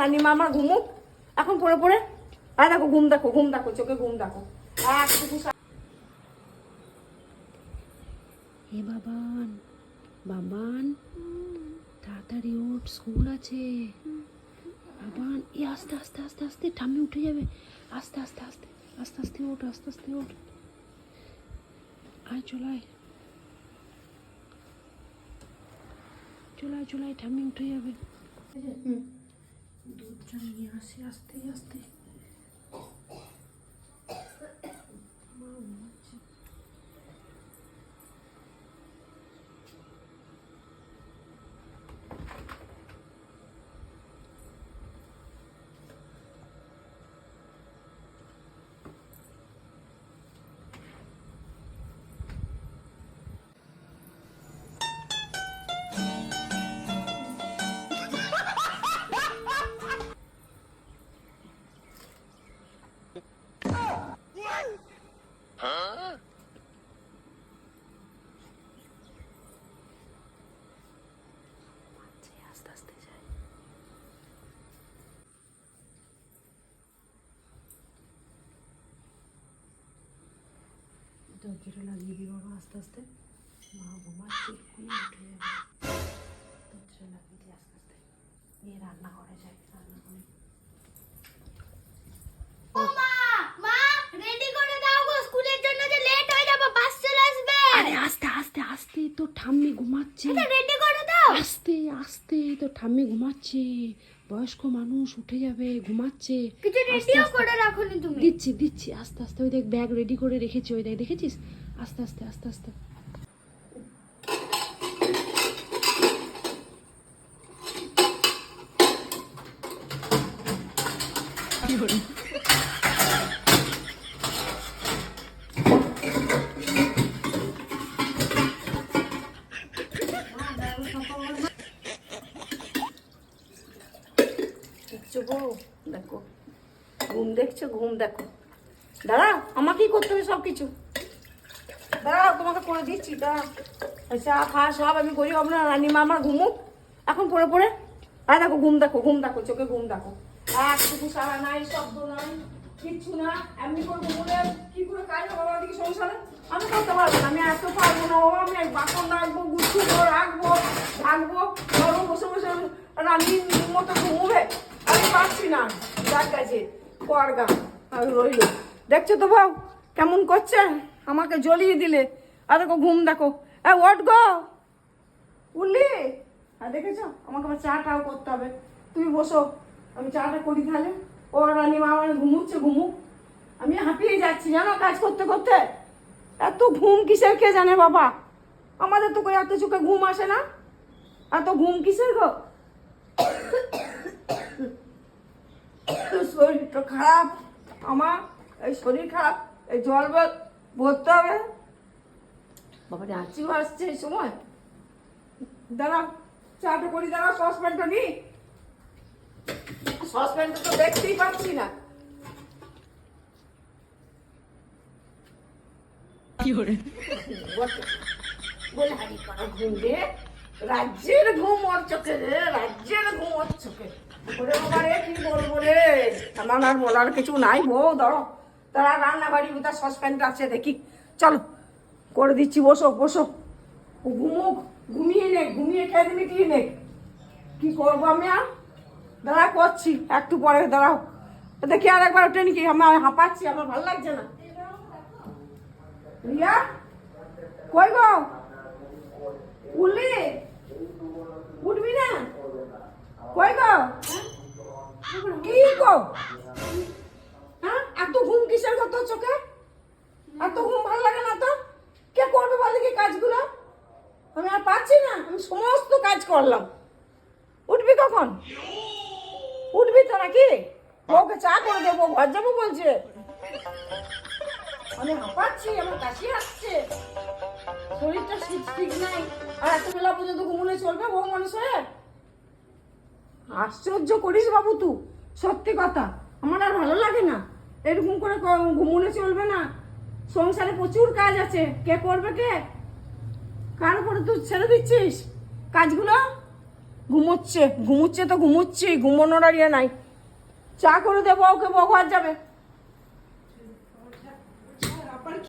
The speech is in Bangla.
রানিমা আমার ঘুমুক। এখন পড়ে পড়ে। আর দেখো, ঘুম দেখো ঘুম দেখো, চোখে ঘুম দেখো। হে বাবান বাবান, তাড়াতাড়ি ওঠ স্কুল আছে। বাবান, এ আস্তে আস্তে আস্তে আস্তে, ঠাম্মি উঠে যাবে। আস্তে আস্তে আস্তে আস্তে আস্তে ওঠ, আস্তে আস্তে ওঠ। আয় চলায় চলায় চলায় ঠাম্মি উঠে যাবে। দুধটা নিয়ে আসে দরজাটা লাগিয়ে দিই বাবা আস্তে আস্তে। মা এক্ষুনি উঠে যাবে। দরজাটা লাগিয়ে দিই আস্তে আস্তে। নিয়ে রান্না করে যাই রান্না করে। আস্তে ঠাম্মি ঘুমাচ্ছে। রেডি করে দাও। আস্তে আস্তে তো ঠাম্মি ঘুমাচ্ছে। বয়স্ক মানুষ উঠে যাবে ঘুমাচ্ছে দিচ্ছি দিচ্ছি আস্তে আস্তে ওই দেখ ব্যাগ রেডি করে রেখেছি ওই দেখ দেখেছিস? আস্তে আস্তে আস্তে আস্তে। দেখছ গো? দেখো। ঘুম দেখছ? ঘুম দেখো। দাঁড়া, আমাকেই করতে হবে সব কিছু দাঁড়াও তোমাকে করে দিচ্ছি, দাঁড়া। চা খা, সব আমি করি আপনার রানিমা আমার ঘুমুক। এখন পড়ে পড়ে। আর দেখো, ঘুম দেখো ঘুম দেখো, চোখে ঘুম দেখো। একটুকু সারা নাই, শব্দ নাই, কিচ্ছু না। এমনি করে ঘুমলে কি করে কাজ হবে আমার দিকে সংসারে? আমি করতে পারব না, আমি এত পারব না বাবা আমি বাসন রাখব গুছিয়ে রাখব ঢাকবো ধরো বসে বসে রানীর না রইল। দেখছ তো ভাও কেমন করছে? আমাকে জ্বলিয়ে দিলে। আর দেখো, ঘুম দেখো। এ ওট গো। উঠলি আর দেখেছ? আমাকে আবার চাটাও করতে হবে। তুমি বসো, আমি চাটা করি তাহলে। ও রানী মা আমার ঘুমুচ্ছে, ঘুমুক। আমি হাঁপিয়ে যাচ্ছি, জানো কাজ করতে করতে? এত ঘুম কিসের কে জানে বাবা? আমাদের তো এত চোখে ঘুম আসে না? এত ঘুম কিসের গো? শরীরটা খারাপ আমার এই শরীর খারাপ এই জল ভরতে হবে। বাবা রাঁচিও আসছে এই সময়? দাঁড়াও চাটা করি দাঁড়াও সসপ্যানটা নি। সসপ্যানটা তো দেখতেই পাচ্ছি না। রাজ্যের ঘুম ওর চোখে রে রাজ্যের ঘুম ওর চোখে। ওরে বাবা রে, কি বলব রে? আমার আর বলার কিছু নাই বউ, ধরো। তারা রান্না বাড়ি তার সসপ্যানটা আছে, দেখি। চলো, করে দিচ্ছি, বসো বসো। ঘুমুক, ঘুমিয়ে নে, ঘুমিয়ে খেয়ে মিটিয়ে নে। কি করব আমি আর? দাঁড়া, করছি। একটু পরে দাঁড়াও। দেখি আর একবার ওঠে নাকি আমার হাঁপাচ্ছি, আমার ভালো লাগছে না। রিয়া? কই গো? কত চোখে? এত ঘুম ভালো লাগে না তো? কে করবে বলে কাজগুলো? আমি আর পাচ্ছি না, আমি সমস্ত কাজ করলাম। উঠবি কখন? উঠবি তো নাকি? চা করে দেবো, ঘর যাব বলছে। আমি হাঁপাচ্ছি, আমার কাশি আসছে। শরীরটা ঠিক ঠিক নাই। আর এত বেলা পর্যন্ত ঘুমলে চলবে বউ মানুষের আশ্চর্য করিস বাবু তুই সত্যি কথা। আমার আর ভালো লাগে না। এরকম করে ঘুমুলে চলবে না। সংসারে প্রচুর কাজ আছে। কে করবে কে? কার উপরে তুই ছেড়ে দিচ্ছিস? কাজগুলো? ঘুমোচ্ছে। ঘুমোচ্ছে তো ঘুমোচ্ছেই ঘুমোনোর আর ইয়ে নাই। চা করে দেবো, ওকে বকবার যাবে।